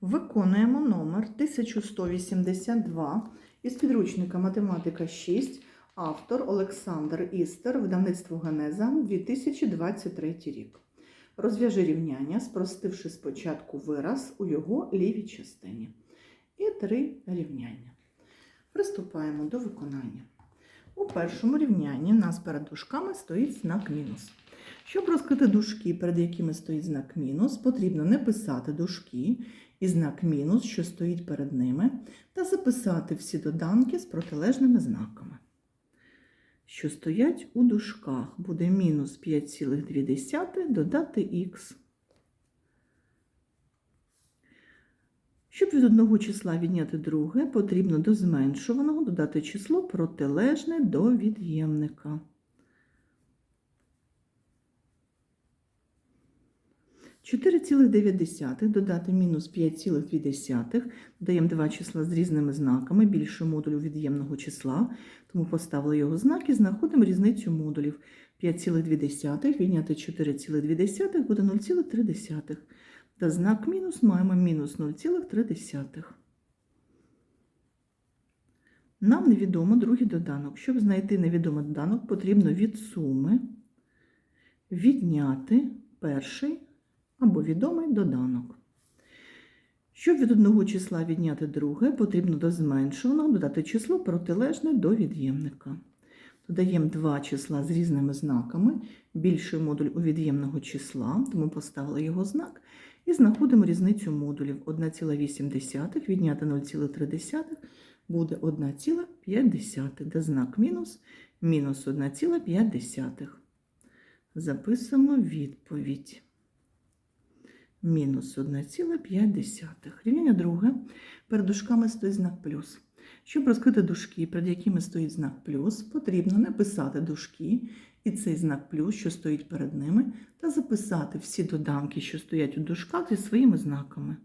Виконуємо номер 1182 із підручника Математика 6, автор Олександр Істер, видавництво Генеза 2023 рік. Розв'яжи рівняння, спростивши спочатку вираз у його лівій частині. І три рівняння. Приступаємо до виконання. У першому рівнянні нас перед дужками стоїть знак мінус. Щоб розкрити дужки, перед якими стоїть знак мінус, потрібно не писати дужки і знак мінус, що стоїть перед ними, та записати всі доданки з протилежними знаками. Що стоять у дужках, буде мінус 5,2 додати х. Щоб від одного числа відняти друге, потрібно до зменшуваного додати число протилежне до від'ємника. 4,9 додати мінус 5,2, даємо два числа з різними знаками, більше модулю від'ємного числа, тому поставили його знак і знаходимо різницю модулів. 5,2 відняти 4,2 буде 0,3. Та знак мінус маємо мінус 0,3. Нам невідомо другий доданок. Щоб знайти невідомий доданок, потрібно від суми відняти перший або відомий доданок. Щоб від одного числа відняти друге, потрібно до зменшуваного додати число протилежне до від'ємника. Додаємо два числа з різними знаками, більший модуль у від'ємного числа, тому поставили його знак, і знаходимо різницю модулів. 1,8 відняти 0,3 буде 1,5, де знак мінус мінус 1,5. Записуємо відповідь мінус 1,5. Рівняння друге. Перед дужками стоїть знак плюс. Щоб розкрити дужки, перед якими стоїть знак плюс, потрібно написати дужки і цей знак плюс, що стоїть перед ними, та записати всі доданки, що стоять у дужках зі своїми знаками.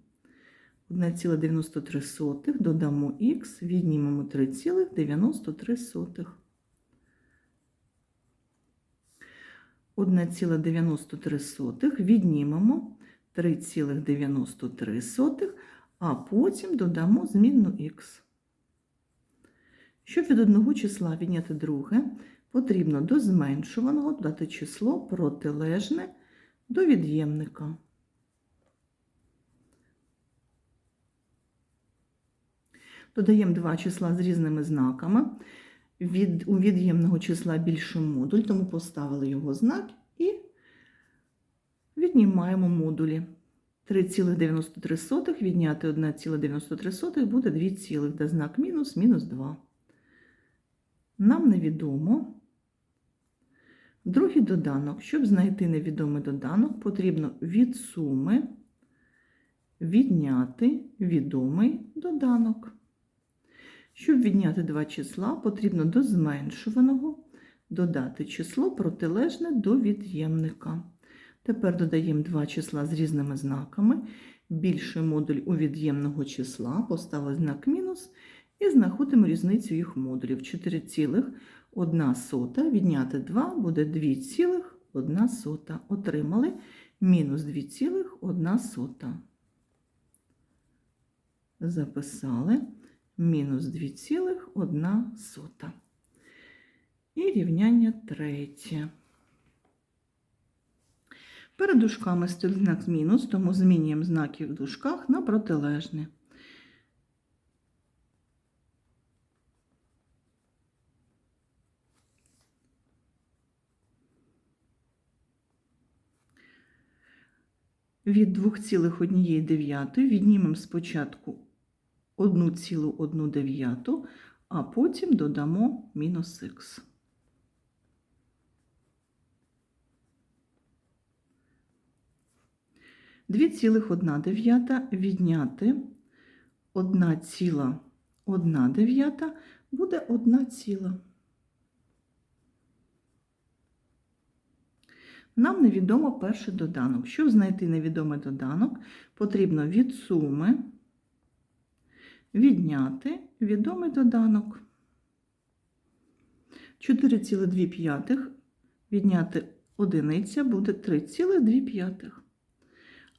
1,93 додамо х, віднімемо 3,93. 1,93 віднімемо 3,93, а потім додамо змінну х. Щоб від одного числа відняти друге, потрібно до зменшуваного додати число протилежне до від'ємника. Додаємо два числа з різними знаками. Від, у від'ємного числа більший модуль, тому поставили його знак віднімаємо модулі. 3,93 відняти 1,93 буде 2, цілих, де знак мінус, мінус 2. Нам невідомо. Другий доданок. Щоб знайти невідомий доданок, потрібно від суми відняти відомий доданок. Щоб відняти два числа, потрібно до зменшуваного додати число протилежне до від'ємника. Тепер додаємо два числа з різними знаками. Більший модуль у від'ємного числа, поставили знак мінус і знаходимо різницю їх модулів. 4,1 відняти 2 буде 2,1. Отримали мінус 2,1. Записали мінус 2,1. І рівняння третє. Перед дужками стоїть знак мінус, тому змінюємо знаки в дужках на протилежне. Від 2,1 віднімемо спочатку 1,1, а потім додамо мінус х. Дві цілих одна дев'ята відняти одна ціла одна дев'ята буде одна ціла. Нам невідомо перший доданок. Щоб знайти невідомий доданок, потрібно від суми відняти відомий доданок. 4,2 відняти одиниця буде 3,2.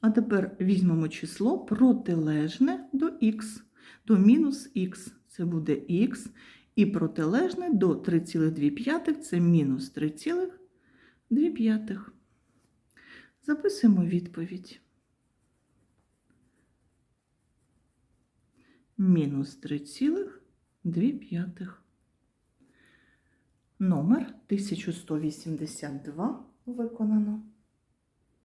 А тепер візьмемо число протилежне до х, до мінус х. Це буде х. І протилежне до 3,2 це мінус 3,2. Записуємо відповідь. Мінус 3,2. Номер 1182 виконано.